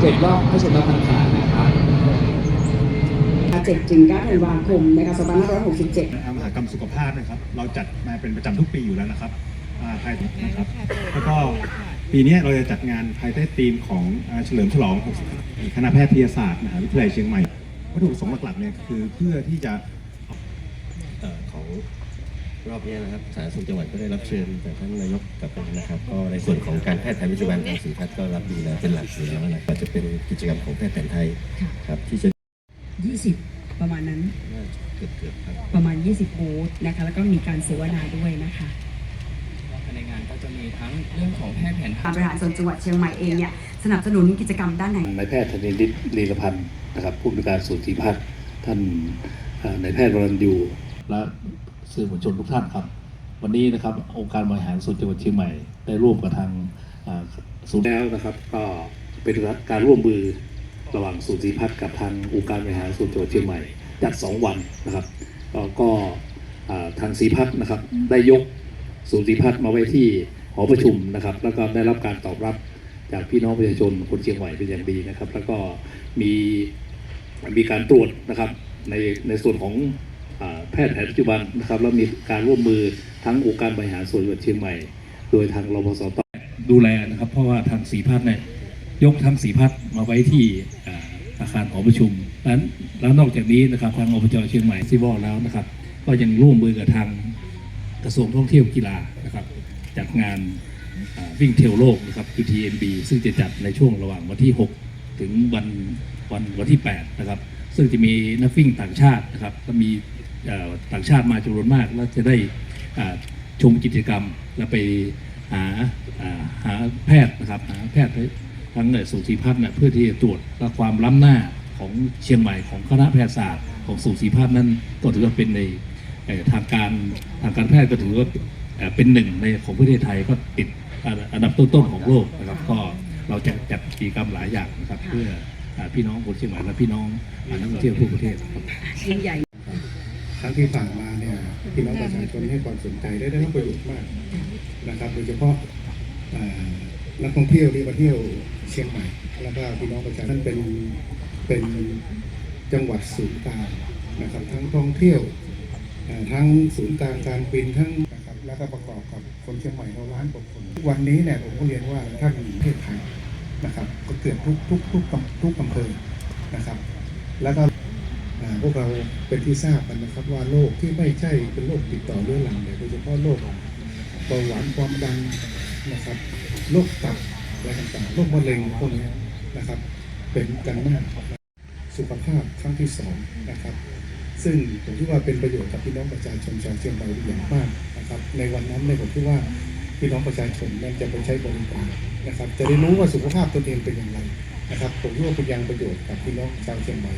เจ็ดรอบพระชนมพรรษานะครับ7ถึง9ธันวาคมนะคะ2567มหากรรมสุขภาพนะครับ เราจัดมาเป็นประจำทุกปีอยู่แล้วนะครับอ่าภายนะครับ แล้วก็ปีนี้เราจะจัดงานภายใต้ธีมของอ่าเฉลิมฉลอง 60 คณะแพทยศาสตร์มหาวิทยาลัยเชียงใหม่ วัตถุประสงค์หลักๆเนี่ยคือเพื่อที่จะเอ่อของ รอบเนี้ยนะครับสาธารณสุขจังหวัดก็ได้รับเชิญจากท่านนายกกลับไปนะครับก็ในส่วนของการแพทย์แผนปัจจุบันทางศรีพัฒน์ก็รับดูแลเป็นหลักอยู่แล้วนะครับจะเป็นกิจกรรมของแพทย์แผนไทยครับที่จะ20 ประมาณนั้นน่าจะเกือบเกือบๆครับ ประมาณ 20บูธนะคะแล้วก็มีการเสวนาด้วยนะคะในงานก็จะมีทั้งเรื่องของแพทย์แผนไทย การบริหารส่วนจังหวัดเชียงใหม่เองเนี่ยสนับสนุนกิจกรรมด้านไหน นายแพทย์ธนิตลีลพันธ์นะครับผู้อำนวยการศูนย์ศรีพัฒน์ท่านเอ่อนายแพทย์วรัญยูและ สื่อมวลชนทุกท่านครับ วันนี้นะครับองค์การบริหารส่วนจังหวัดเชียงใหม่ ได้ร่วมกับทางศูนย์แล้วนะครับ ก็เป็นการร่วมมือระหว่างศูนย์ศรีพัฒน์กับทางองค์การบริหารส่วนจังหวัดเชียงใหม่จัด2วันนะครับก็ทางศรีพัฒน์นะครับได้ยกศูนย์ศรีพัฒน์มาไว้ที่หอประชุมนะครับ แล้วก็ได้รับการตอบรับจากพี่น้องประชาชนคนเชียงใหม่เป็นอย่างดีนะครับ แล้วก็มีมีการตรวจนะครับในในส่วนของ แพทย์แผนปัจจุบันนะครับแล้วมีการร่วมมือทั้งองค์การบริหารส่วนจังหวัดเชียงใหม่ โดยทางรพสตดูแลนะครับ เพราะว่าทางสีพัฒน์เนี่ยยกทางสีพัฒน์มาไว้ที่อาคารหอประชุมแล้วแล้วนอกจากนี้นะครับทางอบจเชียงใหม่ที่บอกแล้วนะครับ ก็ยังร่วมมือกับทางกระทรวงท่องเที่ยวกีฬานะครับจัดงานวิ่งเทลโลกนะครับ UTMB ซึ่งจะจัดในช่วงระหว่างวันที่ 6 ถึงวันวันวันที่ 8 นะครับ ซึ่งจะมีนักวิ่งต่างชาตินะครับก็มี ต่างชาติมาจำนวนมาก แล้วจะได้ชมกิจกรรมแล้วไปหาหาแพทย์นะครับหาแพทย์ทั้งเอ่อสูติพัฒน์เพื่อที่จะตรวจและความล้ำหน้าของเชียงใหม่ของคณะแพทยศาสตร์ของสูติพัฒน์นั้นก็ถือว่าเป็นในทางการทางการแพทย์ก็ถือว่าเป็นหนึ่งในของประเทศไทยก็ติดอันดับต้นๆของโลกนะครับก็เราจะจัดกิจกรรมหลายอย่างนะครับ เพื่อพี่น้องคนเชียงใหม่และพี่น้องนักท่องเที่ยวทั่วประเทศครับยิ่งใหญ่ ครั้งที่ผ่านมาเนี่ยพี่น้องประชาชนให้ความสนใจได้ได้รับประโยชน์มากนะครับโดยเฉพาะนักท่องเที่ยวที่มาเที่ยวเชียงใหม่ แล้วก็พี่น้องประชาชนนั้นเป็นเป็นจังหวัดศูนย์กลางนะครับ ทั้งท่องเที่ยวทั้งศูนย์กลางการบินทั้งนะครับแล้วก็ประกอบกับคนเชียงใหม่เราล้านกว่าคนวันนี้เนี่ยผมก็เรียนว่าถ้ามีประเทศไทยนะครับ ก็เกือบทุกทุกทุกทุกอำเภอนะครับ แล้วก็ พวกเราเป็นที่ทราบกันนะครับว่าโรคที่ไม่ใช่เป็นโรคติดต่อเรื้อรังเนี่ยโดยเฉพาะโรคเบาหวานความดันนะครับโรคตับอะไรต่างๆโรคมะเร็งพวกนี้นะครับ เป็นกันมากสุขภาพครั้งที่สองนะครับ ซึ่งผมคิดว่าเป็นประโยชน์กับพี่น้องประชาชนชาวเชียงใหม่อย่างมากนะครับ ในวันนั้นเนี่ยผมคิดว่าพี่น้องประชาชนนั้นจะไปใช้บริการนะครับ จะได้รู้ว่าสุขภาพตัวเองเป็นอย่างไรนะครับ ผมคิดว่าเป็นยังประโยชน์กับพี่น้องชาวเชียงใหม่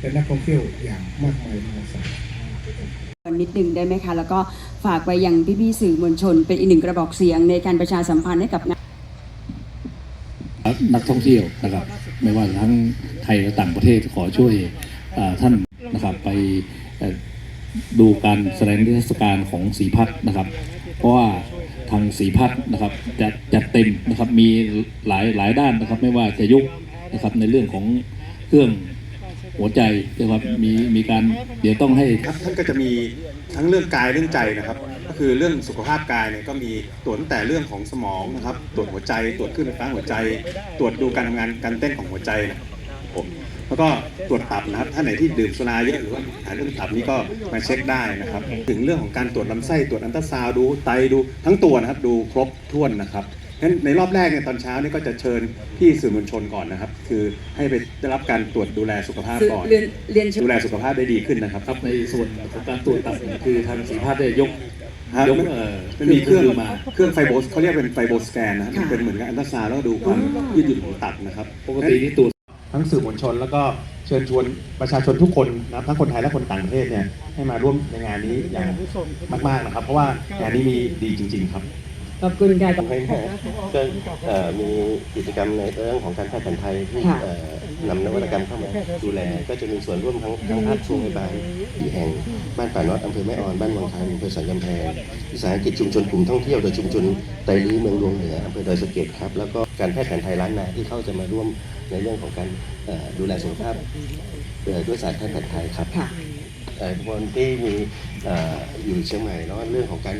และนักท่องเที่ยวอย่างมากมายมหาศาลนิดนึงได้ไหมคะ แล้วก็ฝากไปยังพี่ๆสื่อมวลชน เป็นอีกหนึ่งกระบอกเสียงในการประชาสัมพันธ์ให้กับนักท่องเที่ยวนะครับ ไม่ว่าทั้งไทยและต่างประเทศขอช่วยอ่าท่านนะครับไปเอ่อดูการแสดงนิทรรศการของสีพัฒน์นะครับ เพราะว่าทางสีพัฒน์นะครับจะจัดเต็มนะครับมีหลายหลายด้านนะครับ ไม่ว่าจะยกนะครับในเรื่องของเครื่อง หัวใจนะครับมีมีการเดี๋ยวต้องให้ครับท่านก็จะมีทั้งเรื่องกายเรื่องใจนะครับ ก็คือเรื่องสุขภาพกายเนี่ยก็มีตรวจตั้งแต่เรื่องของสมองนะครับ ตรวจหัวใจตรวจคลื่นไฟฟ้าหัวใจ ตรวจดูการทำงานการเต้นของหัวใจนะครับผมแล้วก็ตรวจตับนะครับท่านไหนที่ดื่มสุราเยอะหรือว่าหาเรื่องตับนี่ก็มาเช็คได้นะครับ ถึงเรื่องของการตรวจลำไส้ตรวจอันตราซาวด์ดูไตดูทั้งตัวนะครับดูครบถ้วนนะครับ งั้นในรอบแรกเนี่ยตอนเช้านี่ก็จะเชิญพี่สื่อมวลชนก่อนนะครับ คือให้ไปได้รับการตรวจดูแลสุขภาพก่อน เรียนเรียนเชิญดูแลสุขภาพได้ดีขึ้นนะครับ ครับในส่วนของการตรวจตับเนี่ยคือทางสีพัฒน์ได้ยกครับยกมันเอ่อมันมีเครื่องมา เครื่องไฟโบสเขาเรียกเป็นไฟโบสแกนนะครับค่ะมันเป็นเหมือนกับอันตราซาวด์แล้วก็ดูความยืดหยุ่นของตับนะครับปกตินี่ตรวจ ทั้งสื่อมวลชนแล้วก็เชิญชวนประชาชนทุกคนนะครับทั้งคนไทยและคนต่างประเทศเนี่ยให้มาร่วมในงานนี้อย่างมากๆนะครับ เพราะว่างานนี้มีดีจริง ๆ ครับ ขอบคุณค่ะให้แม่ก็เอ่อมีกิจกรรมในเรื่องของการแพทย์แผนไทยที่ค่ะ เอ่อนำนวัตกรรมเข้ามาดูแล ก็จะมีส่วนร่วมทั้งทั้งภาคโรงพยาบาลที่แห่งบ้านป่าน็อตอำเภอแม่ออนบ้านวังคานอำเภอสันกำแพงวิสาหกิจชุมชนกลุ่มท่องเที่ยวโดยชุมชนไตรลื้อเมืองหลวงเหนืออำเภอดอยสะเก็ดครับแล้วก็การแพทย์แผนไทยล้านนาที่เข้าจะมาร่วมในเรื่องของการเอ่อดูแลสุขภาพเอ่อด้วยศาสตร์แพทย์แผนไทยครับ ค่ะ เอ่อคนที่มีเอ่ออยู่เชียงใหม่เนาะเรื่องของการ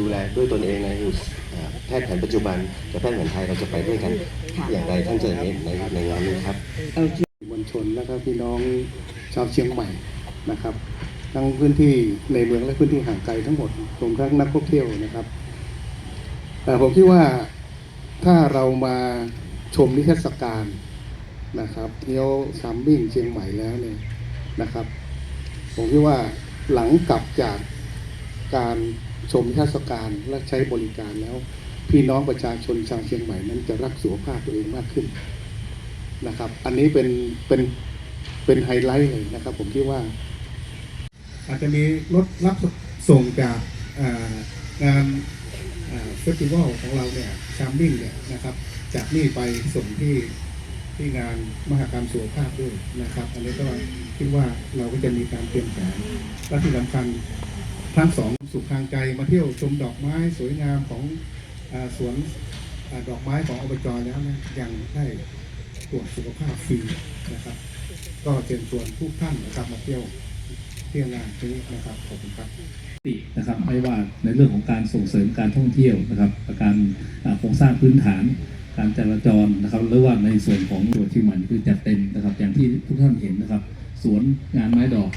ดูแลด้วยตนเองในเอ่อแพทย์แผนปัจจุบันกับแพทย์แผนไทยเราจะไปด้วยกันค่ะอย่างไรท่านจะเห็นในในงานนี้ครับโอเคมวลชนแล้วก็พี่น้องชาวเชียงใหม่นะครับทั้งพื้นที่ในเมืองและพื้นที่ห่างไกลทั้งหมดรวมทั้งนักท่องเที่ยวนะครับ แต่ผมคิดว่าถ้าเรามาชมนิทรรศการนะครับเที่ยวซัมมิ่งเชียงใหม่แล้วเนี่ยนะครับ ผมคิดว่า หลังกลับจากการชมนิทรรศการและใช้บริการแล้ว พี่น้องประชาชนชาวเชียงใหม่นั้นจะรักสุขภาพตัวเองมากขึ้นนะครับ อันนี้เป็นเป็นเป็นไฮไลท์เลยนะครับ ผมคิดว่า อาจจะมีรถรับส่งจากงานเฟสติวัลของเราเนี่ยชามมิ่งเนี่ยนะครับ จากนี่ไปส่งที่ ที่งานมหกรรมสุขภาพด้วยนะครับ อันนี้ก็คิดว่าเราก็จะมีการเตรียมแผนและที่สำคัญทั้งสองสุขทางใจมาเที่ยวชมดอกไม้สวยงามของอสวนอดอกไม้ของอบจแล้วนะยังได้ตรวจสุขภาพฟรีนะครับ ก็เชิญชวนทุกท่านนะครับมาเที่ยวเที่ยวงานนี้นะครับขอบคุณครับตินะครับไม่ว่าในเรื่องของการส่งเสริมการท่องเที่ยวนะครับการอ่าโครงสร้างพื้นฐาน การจราจรนะครับหรือว่าในส่วนของจังหวัดเชียงใหม่คือจัดเต็มนะครับ อย่างที่ทุกท่านเห็นนะครับสวนงานไม้ดอก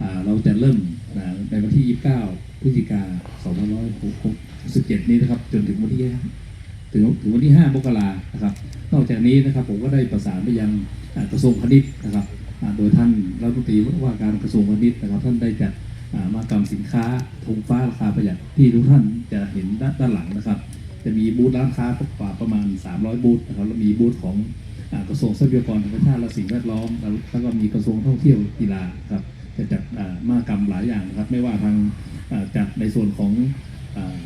อเราจะเริ่มในวันที่ 29 พฤศจิกา2567 นี้นะครับ จนถึงวันที่ถึงถึงวันที่ 5 มกรานะครับ นอกจากนี้นะครับผมก็ได้ประสานไปยังกระทรวงพาณิชย์นะครับ โดยท่านรัฐมนตรีว่าการกระทรวงพาณิชย์นะครับ ท่านได้จัดอ่ามากรรมสินค้าธงฟ้าราคาประหยัดที่ทุกท่านจะเห็นด้านหลังนะครับ จะมีบูธร้านค้ากว่าประมาณ 300 บูธนะครับแล้วมีบูธของอกระทรวงทรัพยากรธรรมชาติและสิ่งแวดล้อมแล้วก็มีกระทรวงท่องเที่ยวกีฬาครับจะจัดมากรรมหลายอย่างนะครับ ไม่ว่าทางจัดในส่วนของอ่า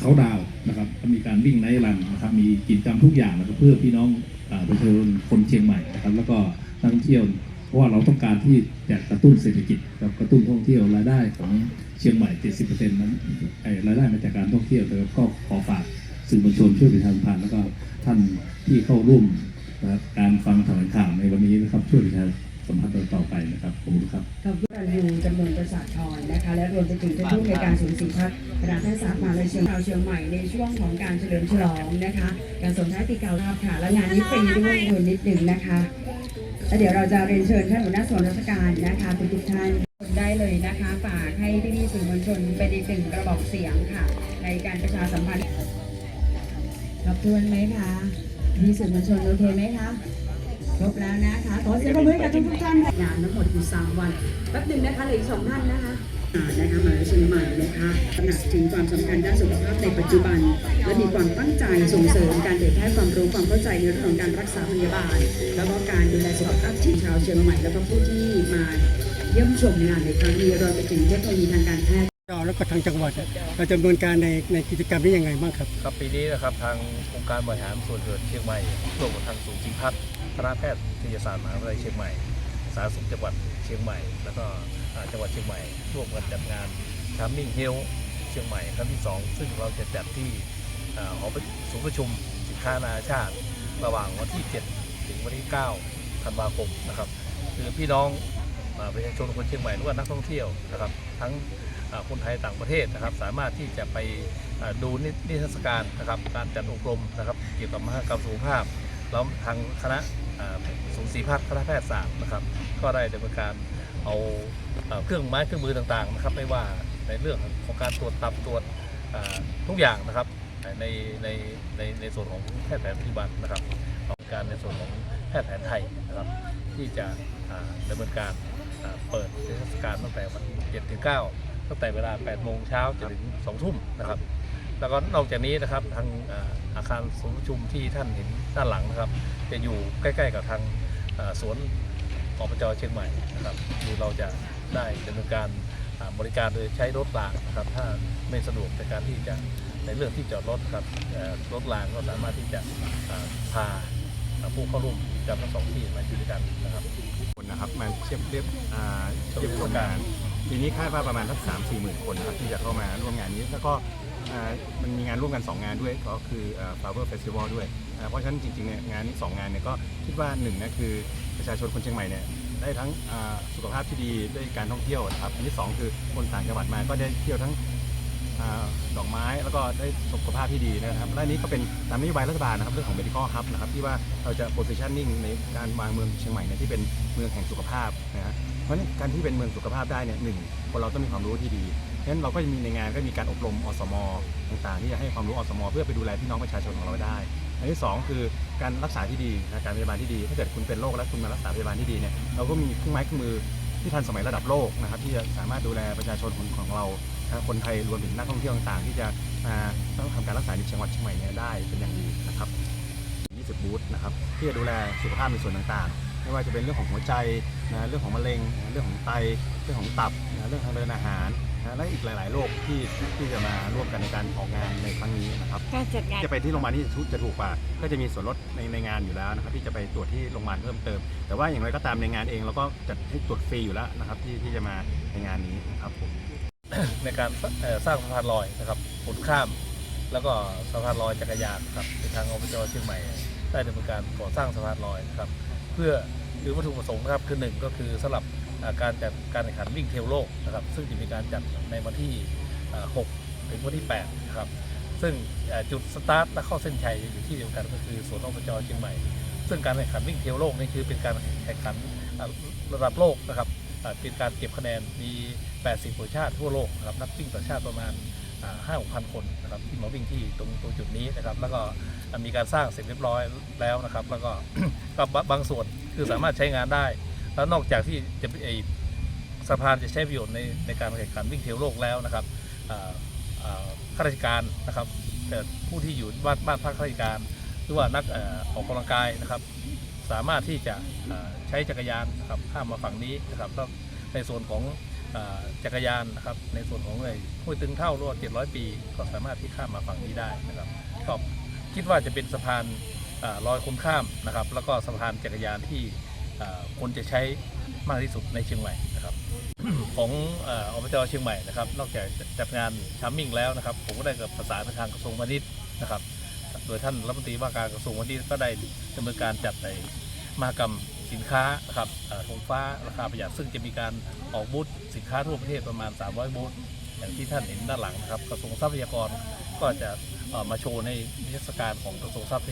เขาดาวนะครับมีการวิ่งไนท์รันนะครับมีกิจกรรมทุกอย่างนะครับเพื่อพี่น้องอประชาชนคนเชียงใหม่นะครับแล้วก็นักท่องเที่ยว เพราะว่าเราต้องการที่จะกระตุ้นเศรษฐกิจกับกระตุ้นท่องเที่ยวรายได้ของ เชียงใหม่70%นั้นเอ่อรายได้มาจากการท่องเที่ยวแต่ก็ขอฝากสื่อมวลชนช่วยประชาสัมพันธ์แล้วก็ท่านที่เข้าร่วมการฟังแถลงข่าวในวันนี้นะครับช่วยประชาสัมพันธ์ต่อไปนะครับขอบคุณครับขอบคุณรันยูจำนวนประสาททรนะคะและรวมไปถึงท่านผู้ในการศูนย์ศรีพัฒน์คณะแพทยศาสตร์มหาวิทยาลัยเชียงชาวเชียงใหม่ในช่วงของการเฉลิมฉลองนะคะการส่งท้ายปีเก่าราบค่ะและงานนี้ฟรีด้วยเงินนิดหนึ่งนะคะแล้วเดี๋ยวเราจะเรียนเชิญท่านหัวหน้าส่วนราชการนะคะทุกท่าน ได้เลยนะคะ ฝากให้พี่ๆสื่อมวลชนเป็นอีกหนึ่งกระบอกเสียงค่ะ ในการประชาสัมพันธ์รับทวนไหมคะพี่สื่อมวลชนโอเคไหมคะครบแล้วนะคะขอเสียงปรบมือให้กับทุกทุกๆท่านงานทั้งหมดอยู่3วันแป๊บหนึ่งนะคะเหลืออีกสองท่านนะคะอ่านะคะมาเชียงใหม่นะคะตระหนักถึงความสำคัญด้านสุขภาพในปัจจุบัน และมีความตั้งใจส่งเสริมการเผยแพร่ความรู้ความเข้าใจในเรื่องของการรักษาพยาบาล แล้วก็การดูแลสุขภาพที่ชาวเชียงใหม่แล้วก็ผู้ที่มา เยี่ยมชมงานในครั้งนี้รวมไปถึงเทคโนโลยีทางการแพทย์เราแล้วก็ทางจังหวัดเราจะดำเนินการในในกิจกรรมนี้ยังไงบ้างครับครับปีนี้นะครับทางองค์การบริหารส่วนจังหวัดเชียงใหม่ร่วมกับทางศูนย์จิพัฒน์คณะแพทยศาสตร์มหาวิทยาลัยเชียงใหม่ สาธารณสุขจังหวัดเชียงใหม่ แล้วก็อ่าจังหวัดเชียงใหม่ร่วมกันจัดงานชามมิ่งเฮลเชียงใหม่ครั้งที่ 2 ซึ่งเราจะจัดที่อ่าหอประศูนย์ประชุมสินค้านานาชาติ ระหว่างวันที่ 7 ถึงวันที่ 9 ธันวาคมนะครับ คือพี่น้องอ่า ประชาชนคนเชียงใหม่หรือว่านักท่องเที่ยวนะครับทั้งคนไทยต่างประเทศนะครับ สามารถที่จะไปดูนิทรรศการนะครับการจัดอบรมนะครับ เกี่ยวกับมหกรรมสุขภาพแล้วทางคณะอ่าศูนย์ศรีพัฒน์คณะแพทยศาสตร์นะครับ ก็ได้ดำเนินการเอาเครื่องไม้เครื่องมือต่างๆนะครับ ไม่ว่าในเรื่องของการตรวจตับตรวจทุกอย่างนะครับในในในในส่วนของแพทย์แผนปัจจุบันนะครับของการในส่วนของแพทย์แผนไทยนะครับ ที่จะดำเนินการ เปิดนิทศการตั้งแต่วันที่7ถึง9ตั้งแต่เวลา 8 โมงเช้าจนถึง 2 ทุ่มนะครับ แล้วก็นอกจากนี้นะครับทางอาคารศูนย์ประชุมที่ท่านเห็นด้านหลังนะครับ จะอยู่ใกล้ ๆ กับทางสวนอบจเชียงใหม่นะครับคือเราจะได้ดำเนินการบริการโดยใช้รถรางนะครับ ถ้าไม่สะดวกในการที่จะในเรื่องที่จอดรถครับรถรางก็สามารถที่จะพาผู้เข้าร่วมกิจกรรมทั้งสองที่มาอยู่ด้วยกันนะครับคนนะครับมาเทียบเรียบอ่าเทียบโครงารปีนี้คาดว่าประมาณสักสามสี่หมื่นคนนะครับที่จะเข้ามาร่วมงานนี้แล้วก็อ่ามันมีงานร่วมกัน 2 งานด้วยก็คืออ่า Flower Festival ด้วยอ่าเพราะฉะนั้นจริงๆเนี่ยงานนี้สองงานเนี่ยก็คิดว่าหนึ่งนะคือประชาชนคนเชียงใหม่เนี่ยได้ทั้งอ่าสุขภาพที่ดีด้วยการท่องเที่ยวนะครับอันที่สองคือคนต่างจังหวัดมาก็ได้เที่ยวทั้ง ดอกไม้แล้วก็ได้สุขภาพที่ดีนะครับและนี้ก็เป็นตามนโยบายรัฐบาลนะครับเรื่องของ medical hub นะครับที่ว่าเราจะ positioning ในการวางเมืองเชียงใหม่เนี่ยที่เป็นเมืองแห่งสุขภาพนะฮะเพราะฉะนั้นการที่เป็นเมืองสุขภาพได้เนี่ยหนึ่งคนเราต้องมีความรู้ที่ดีเพราะฉะนั้นเราก็จะมีในงานก็มีการอบรมอสมต่างๆ ที่จะให้ความรู้อสม เพื่อไปดูแลพี่น้องประชาชนของเราได้อันที่สองคือการรักษาที่ดีนะการพยาบาลที่ดี ถ้าเกิดคุณเป็นโรคแล้วคุณมารักษาพยาบาลที่ดีเนี่ยเราก็มีเครื่องไม้เครื่องมือที่ทันสมัยระดับโลกนะครับที่จะสามารถดูแลประชาชนของเรานะ คนไทยรวมถึงนักท่องเที่ยวต่างๆ ที่จะมาต้องทำการรักษาในจังหวัดเชียงใหม่เนี่ยได้เป็นอย่างดีนะครับ 20 บูธนะครับที่จะดูแลสุขภาพในส่วนต่างๆ ไม่ว่าจะเป็นเรื่องของหัวใจนะเรื่องของมะเร็งนะเรื่องของไตเรื่องของตับนะเรื่องทางเดินอาหารนะและอีกหลาย ๆ โรคที่ที่จะมาร่วมกันในการออกงานในครั้งนี้นะครับการจัดงานจะไปที่โรงพยาบาลที่จะถูกกว่า ก็จะมีส่วนลดในในงานอยู่แล้วนะครับที่จะไปตรวจที่โรงพยาบาลเพิ่มเติม แต่ว่าอย่างไรก็ตามในงานเองเราก็จัดให้ตรวจฟรีอยู่แล้วนะครับที่ที่จะมาในงานนี้นะครับผม ในการสร้างสะพานลอยนะครับขนข้าม แล้วก็สะพานลอยจักรยานครับในทางอบจเชียงใหม่ได้ดำเนินการก่อสร้างสะพานลอยนะครับ เพื่อคือวัตถุประสงค์ครับคือหนึ่งก็คือสำหรับการจัดการแข่งขันวิ่งเทลโลกนะครับ ซึ่งจะมีการจัดในวันที่ 6 ถึงวันที่8นะครับซึ่งจุดสตาร์ทและเข้าเส้นชัยอยู่ที่เดียวกันก็คือสวนอบจเชียงใหม่ ซึ่งการแข่งขันวิ่งเทลโลกนี่คือเป็นการแข่งขันระดับโลกนะครับเป็นการเก็บคะแนนมี 80ประเทศชาติทั่วโลกนะครับนักวิ่งต่างชาติประมาณห้าหกพันคนนะครับที่มาวิ่งที่ตรงตรงจุดนี้นะครับ แล้วก็มีการสร้างเสร็จเรียบร้อยแล้วนะครับ แล้วก็ก็บางส่วนคือสามารถใช้งานได้ แล้วนอกจากที่จะไอสะพานจะใช้ประโยชน์ในในการแข่งขันวิ่งเทรลโลกแล้วนะครับข้าราชการนะครับแต่ผู้ที่อยู่บ้านบ้านพักข้าราชการ หรือว่านักออกกำลังกายนะครับ สามารถที่จะใช้จักรยานนะครับข้ามมาฝั่งนี้นะครับแล้วในส่วนของ จักรยานนะครับในส่วนของไอ้ห้วยตึงเท่ารวด700 ปี ก็สามารถที่ข้ามมาฝั่งนี้ได้นะครับก็คิดว่าจะเป็นสะพานลอยคนข้ามนะครับ แล้วก็สะพานจักรยานที่คนจะใช้มากที่สุดในเชียงใหม่นะครับของอบจเชียงใหม่นะครับ นอกจากจัดงานชัมมิ่งแล้วนะครับ ผมก็ได้กับประสานทางกระทรวงพาณิชย์นะครับ โดยท่านรัฐมนตรีว่าการกระทรวงพาณิชย์ก็ได้ดำเนินการจัดในมหกรรม สินค้านะครับเอ่อธงฟ้าราคาประหยัดซึ่งจะมีการออกบูธสินค้าทั่วประเทศประมาณ 300 บูธอย่างที่ท่านเห็นด้านหลังนะครับกระทรวงทรัพยากรก็จะมาโชว์ในนิทรรศการของกระทรวงทรัพ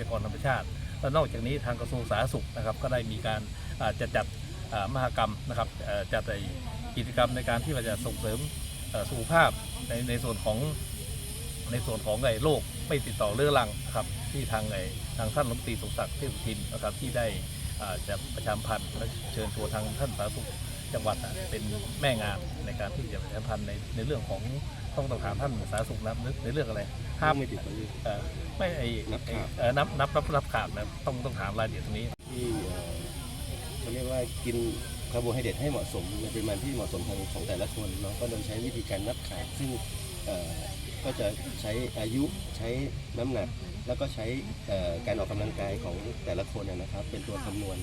ยากรธรรมชาติและนอกจากนี้ทางกระทรวงสาธารณสุขนะครับก็ได้มีการจะจัดอ่ามหกรรมนะครับจัดกิจกรรมในการที่ว่าจะส่งเสริมสุขภาพในในส่วนของในส่วนของไอ้โรคไม่ติดต่อเรื้อรังครับที่ทางไอ้ทางท่านรัฐมนตรีสมศักดิ์เทพสุทินนะครับที่ได้ จะประชาสัมพันธ์และเชิญชวนทางท่านสาธารณสุขจังหวัดอะเป็นแม่งานในการที่จะประชาสัมพันธ์ในในเรื่องของต้องต้องถามท่านสาธารณสุขนะในเรื่องอะไรห้ามไม่ติดไม่ไอ้ไอ้เอ่อนับนับนับรับขาดนะต้องต้องถามรายละเอียดตรงนี้ที่เอ่อเขาเรียกว่ากินคาร์โบไฮเดรตให้เหมาะสมในปริมาณที่เหมาะสมของของแต่ละคนเนาะก็โดยใช้วิธีการนับขาดซึ่งเอ่อ ก็จะใช้อายุใช้น้ำหนัก แล้วก็ใช้เอ่อการออกกำลังกายของแต่ละคนนะนะครับ เป็นตัวคำนวณ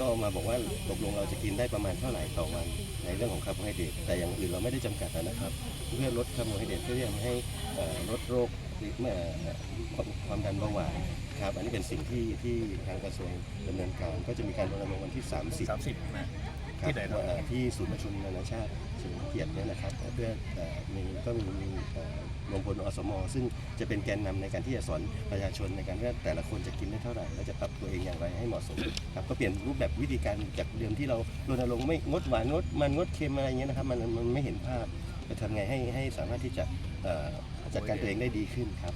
ก็มาบอกว่าตกลงเราจะกินได้ประมาณเท่าไหร่ต่อวัน ในเรื่องของคาร์โบไฮเดรตแต่อย่างอื่นเราไม่ได้จำกัดนะครับ เพื่อลดคาร์โบไฮเดรตเพื่อที่จะให้เอ่อลดโรคเอ่อความความดันเบาหวานครับอันนี้เป็นสิ่งที่ที่ทางกระทรวงดำเนินการก็จะมีการรณรงค์วันที่ 30 30นะ ครับที่ไหนครับเอ่อที่ศูนย์ประชุมนานาชาติเฉลิมพระเกียรติเนี่ยนะครับเพื่อเอ่อมีก็มีมีเอ่อรวมพลอสม ซึ่งจะเป็นแกนนำในการที่จะสอนประชาชนในการว่าแต่ละคนจะกินได้เท่าไหร่และจะปรับตัวเองอย่างไรให้เหมาะสมครับก็เปลี่ยนรูปแบบวิธีการจากเดิมที่เรารณรงค์ไม่งดหวานงดมันงดเค็มอะไรอย่างเงี้ยนะครับมันมันไม่เห็นภาพจะทำไงให้ให้สามารถที่จะเอ่อจัดการตัวเองได้ดีขึ้นครับ